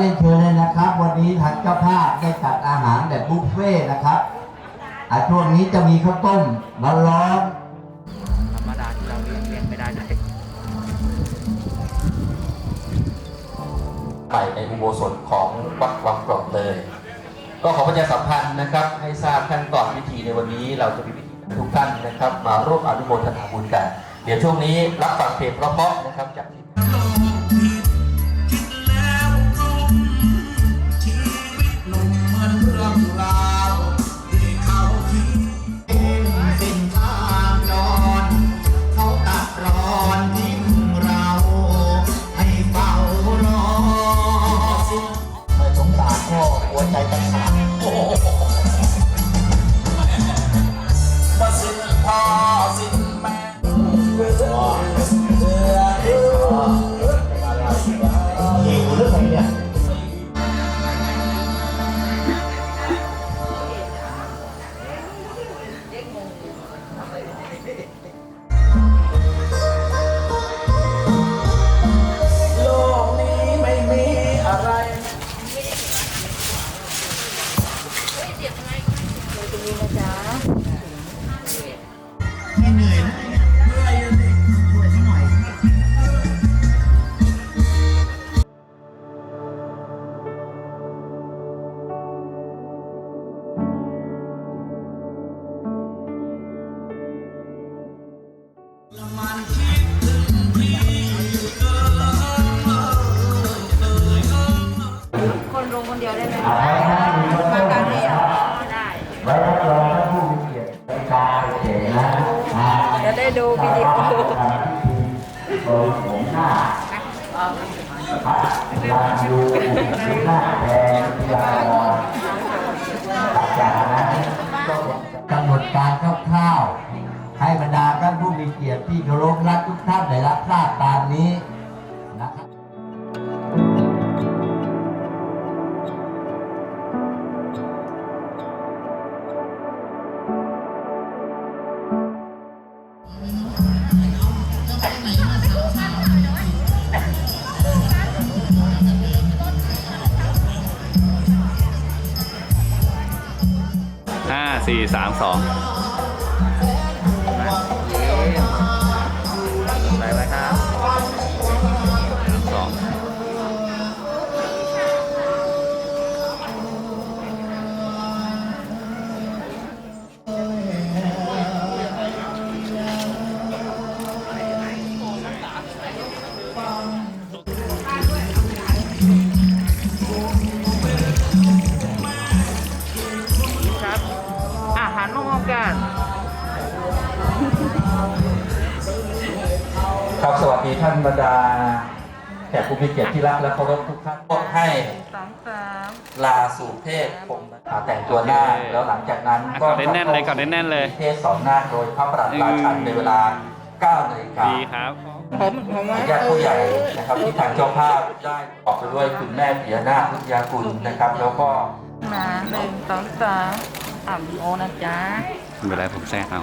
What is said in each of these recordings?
ก็ขอเรียนเชิญเลยนะครับ วันนี้ทางเจ้าภาพได้จัดอาหารแบบบุฟเฟ่ต์นะครับอะช่วงนี้จะมีข้าวต้มร้อนธรรมดาที่เราเลี้ยงเลี้ยงไม่ได้เลยไปในอุโบสถของวัดวังกรอบเลย ก็ขอประชาสัมพันธ์นะครับ ให้ทราบขั้นตอนพิธีในวันนี้เราจะมีพิธีทุกท่านนะครับ มาร่วมอนุโมทนาบุญกัน เดี๋ยวช่วงนี้รับฟังเพลงเพราะๆนะครับจาก ลงคนเดียวได้ไหมๆเอาไว้ให้มีข้าวต้มการนะเรียครับได้ไว้รับรองท่านผู้มีเกียรติในการเขียนนะอ่าจะได้ดูวิดีโอทำพิธีโดยผมหน้าพระลานยูหน้าแดงพิยากรจากนั้นก็กำหนดการคร่าวๆให้บรรดาท่านผู้มีเกียรติที่เคารพรักทุกท่านได้รับทราบตามนี้ สามสอง บรรดาแขกผู้มีเกียรติที่รักและเคารพทุกท่านก็ให้สองสามลาสู่เพศผมอ่าแต่งตัวหน้าคแล้วหลังจากนั้นอะกอดแน่นๆเลยกอดแน่นๆเลย เทศสอนนาคโดยพระประหลัดราชันในเวลา9นาฬิกาดีครับผมผมว่าญาติผู้ใหญ่นะครับที่ทางเจ้าภาพได้ออกไปด้วยคุณแม่ปิยนาถพุทธยากุลนะครับ แล้วก็มาหนึ่งสองสามอ่ำโอนะจ๊ะไม่เป็นไรผมแทรกเอา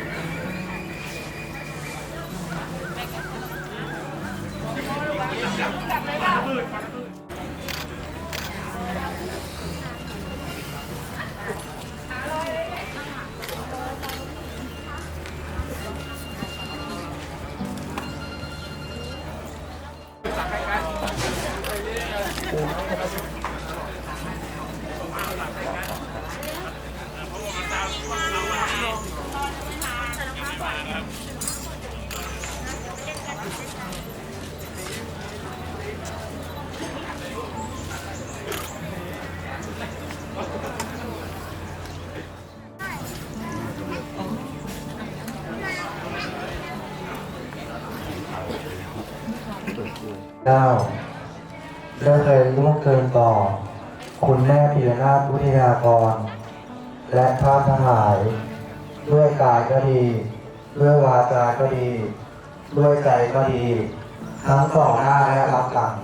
เก้าได้เคยล่วงเกินต่อ คุณแม่ปิยนาถพุทธยากร และพระทั้งหลาย ด้วยกายก็ดี ด้วยวาจาก็ดี ด้วยใจก็ดี ทั้งต่อหน้าและรับหลัง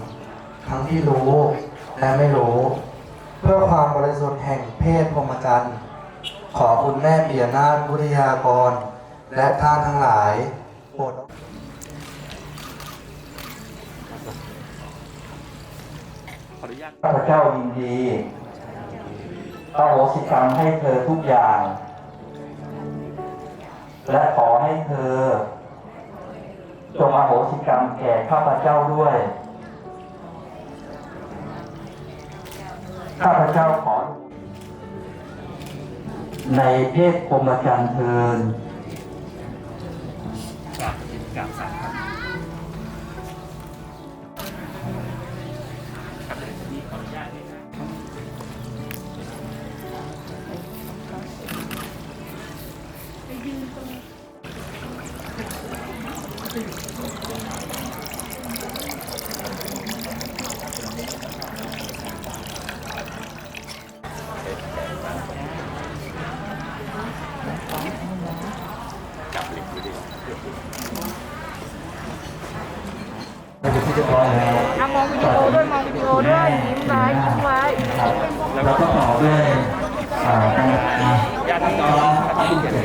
ทั้งที่รู้และไม่รู้ เพื่อความบริสุทธิ์แห่งเพศพรหมจรรย์ขอคุณแม่ปิยนาถพุทธยากร และท่านทั้งหลายโปรด ออนุญาตข้าพเจ้ายินดีอโหสิกรรมให้เธอทุกอย่าง และขอให้เธอ จงอโหสิกรรมแก่ข้าพเจ้าด้วย ข้าพเจ้าขอ ในเพศพรหมจรรย์เทิน อะมองวิดีโอด้วยมองวิดีโอด้วยยิ้มไว้ยิ้มไว้แล้วก็ต่อด้วย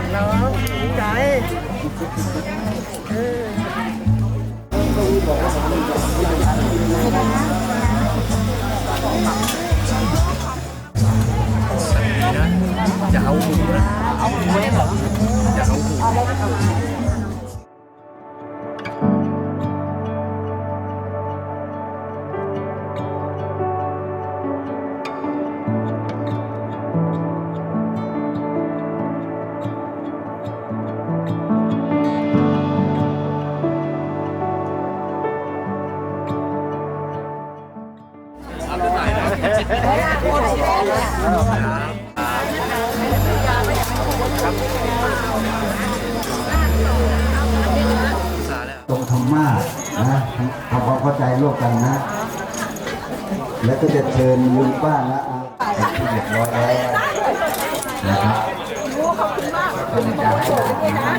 รที่รัก ตรงธรรมะนะทำความเข้าใจโลกกันนะ แล้วก็จะเชิญลุงป้านะอาที่เรียบร้อยแล้วนะครับขอบคุณมากจะให้ได้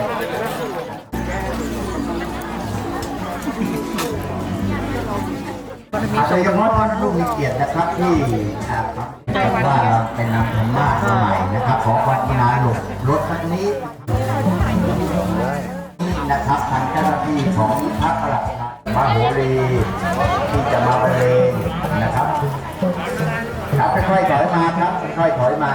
นะโดยเฉพาะท่านผู้มีเกียรตินะครับที่อ่าครับว่าเป็นนำธรรมะมาใหม่นะครับ ขอความกรุณาหลบรถคันนี้นี่นะครับทางเจ้าหน้าที่ของพระประหลัดมโหรีที่จะมาบรรเลงนะครับครับค่อยๆถอยมาครับค่อยๆถอยมา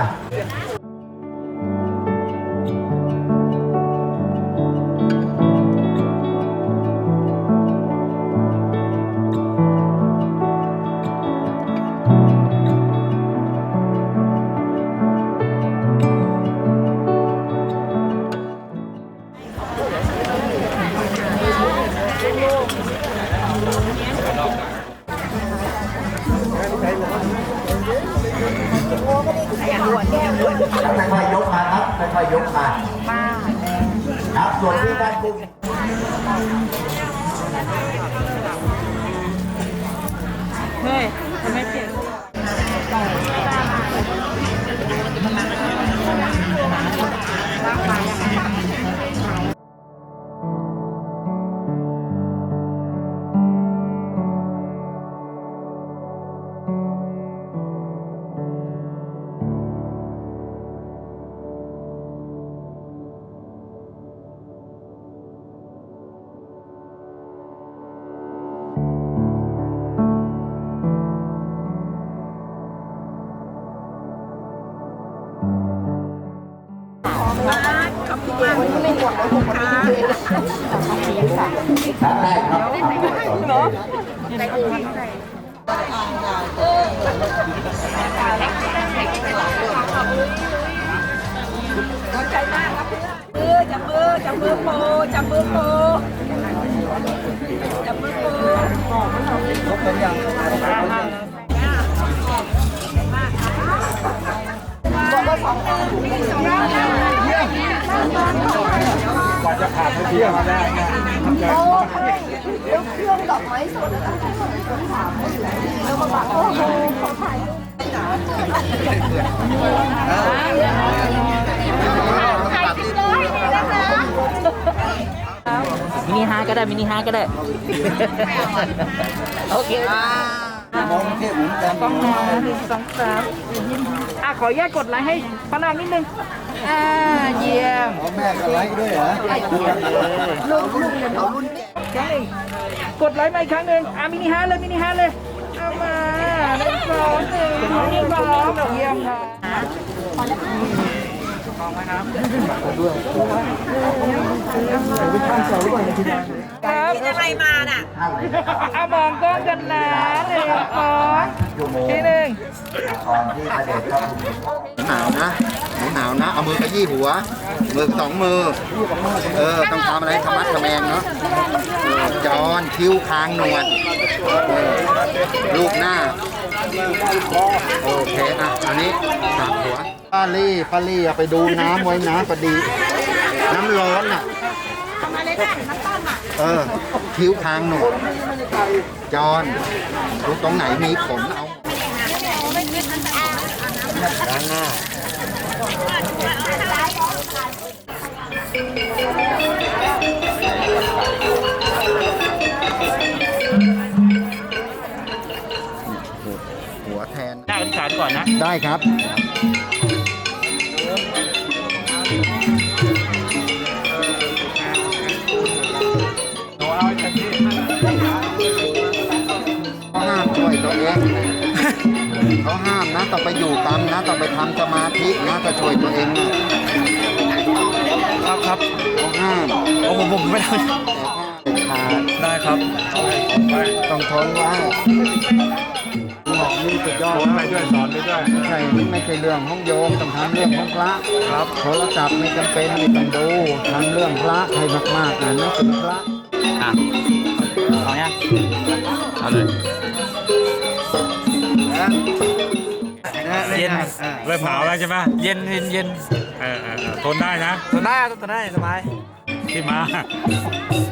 จับมือจับมือโปจับมือโปจับมือโปกว่า จะผ่านเที่ยวมาได้เนี่ยโอ้ใช่แล้วเครื่องดอกไม้สดแล้วก็แบบโอ้โหขอถ่ายรูปถ่ายคลิปเลยนะคะมินิฮาร์ทก็ได้มินิฮาร์ทก็ได้ โอเคมองเทพเหมือนกันต้องมาหนึ่งสองสามอะขออนุญาตกดไลค์ให้พนักนิดนึง อ่าเยี่ยมเอาแม่กับไลค์ด้วยเหรอรุ่นรุ่นเนี่ยเอารุ่นแกงกดไลค์มาอีกครั้งหนึ่งอะมินิฮาร์ทเลยมินิฮาร์ทเลยเอามาหนึ่งสองหนึ่งหนึ่งสองเยี่ยมค่ะครับอะไรมาน่ะเอามองกล้องกันนะหนึ่งสองทีหนึ่งตอนที่พระเดชพระคุณหนาวนะหนาวนะ เอามือขยี้หัว มือสองมือ เออ ต้องทำอะไรธรรมะทะแมงเนาะเออจอนคิ้วคางหนวดเออลูกหน้า โอเค อะ อันนี้ตัดหัวป้าลี่ป้าลี่เอาไปดูน้ำไว้นะพอดี น้ำร้อนอะ เออ คิ้วคางหนวดจอนดูตรงไหนมีขนเอาล้างหน้าหัวแทนหน้ากันขานก่อนนะ ได้ครับ เขาห้ามช่วยตัวเองเขาห้ามนะต้องไปอยู่กรรมนะต้องไปทำสมาธินะจะช่วยตัวเองนะครับครับเขาห้ามโอ้ผมผมไม่ได้แต่ถ้าเป็นขาดได้ครับต้องทนไว้หมอนี่สุดยอดสอนไปด้วยสอนไปด้วยไม่ใช่ไม่ใช่เรื่องของโยมต้องทำเรื่องของพระครับโทรศัพท์ไม่จำเป็นไม่ต้องดูทำเรื่องพระให้มากๆอ่านหนังสือพระ อะเอาเนี่ยเอาเลยเย็นเริ่มหนาวแล้วใช่ไหมเย็นเย็นเย็นเออเออเออทนได้นะทนได้ทนได้สบายที่มา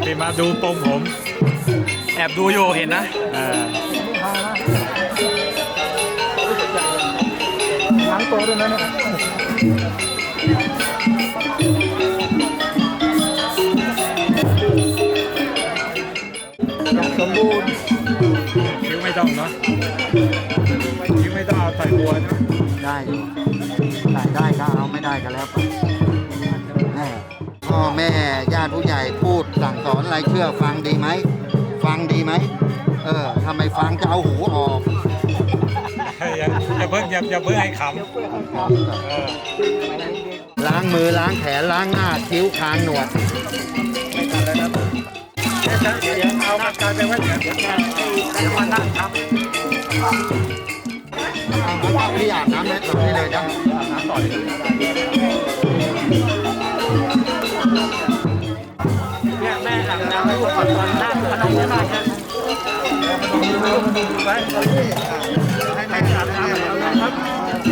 ที่มาดูปมผม แอบดูอยู่เห็นนะ เออล้างตัวด้วยนะเนี่ย คิ้วไม่ต้องเนาะคิ้วไม่ต้องเอาใส่บัวเนาะได้อยู่ได้ได้ก็เอาไม่ได้ก็แล้วไปแม่พ่อแม่ญาติผู้ใหญ่พูดสั่งสอนอะไรเชื่อฟังดีไหม ฟังดีไหม เออทำไมฟังจะเอาหูออกอย่าอย่าเพิ่งอย่าอย่าเพิ่งให้ขำเออล้างมือล้างแขนล้างหน้าคิ้วคางหนวด เดี๋ยวเอาปากกาไปไว้เดี๋ยวเดี๋ยวมานั่งครับพี่อาบน้ำเลยตรงนี้เลยนะน้ำต่อเลยเนี่ยแม่อาบน้ำให้ลูกก่อนตอนนั่งพนมมือหน่อยนะไปให้แม่อาบน้ำแล้วนะครับ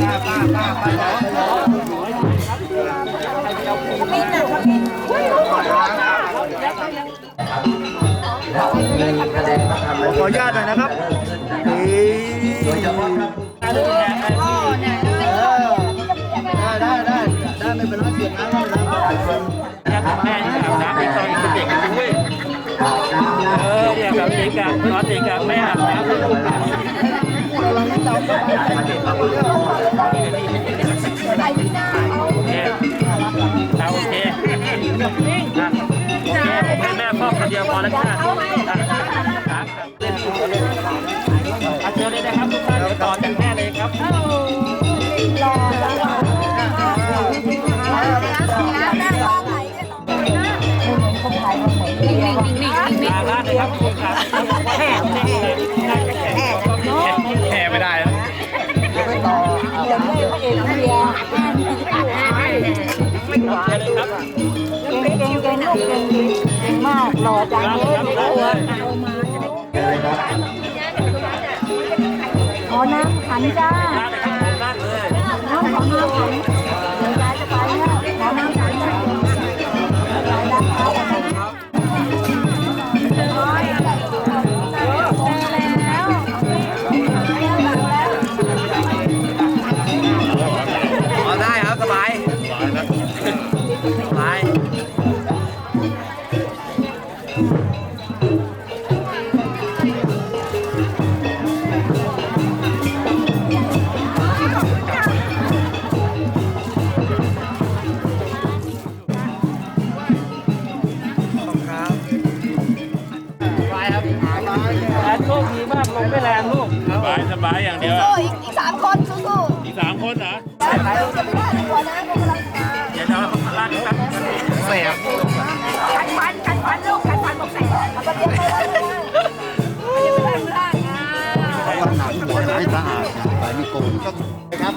ป้าป้าป้าไปแล้ ขออนุญาตหน่อยนะครับนี่โดยเฉพาะท่านได้ได้ได้ได้ไม่เป็นไรเสียงน้ำไม่เป็นไรแม่ที่อาบน้ำให้ตอนเป็นเด็กกันด้วยเออเนี่ยแบบเด็กอะตอนเด็กอะแม่อาบน้ำให้ลูกอะโอเคเอาโอเคโอเคแม่พ่อคนเดียวพอแล้วกัน หล่อจังเลยขอน้ำขันจ้าน้ำขอน้ำขัน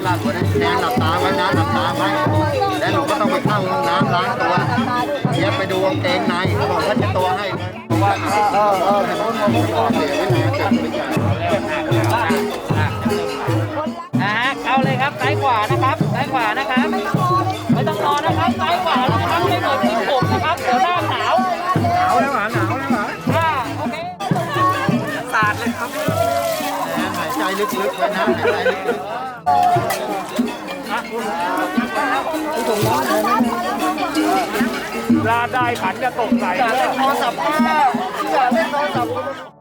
ลากหัวนั้นแนนหลับตาไว้นะหลับตาไว้แล้วหนูก็ต้องไปเข้าห้องน้ำล้างตัวเย็บไปดูกางเกงในบอกว่าจะตัวให้เพราะว่าเออเออเออเขาเขาบอกเสียไว้นานเกินไปจ่ายนะฮะเอาเลยครับซ้ายขวา ลึกๆไว้นะหายใจลึกๆลาได้ขันจะตกใส่ อย่าเล่นโทรศัพท์อย่าเล่นโทรศัพท์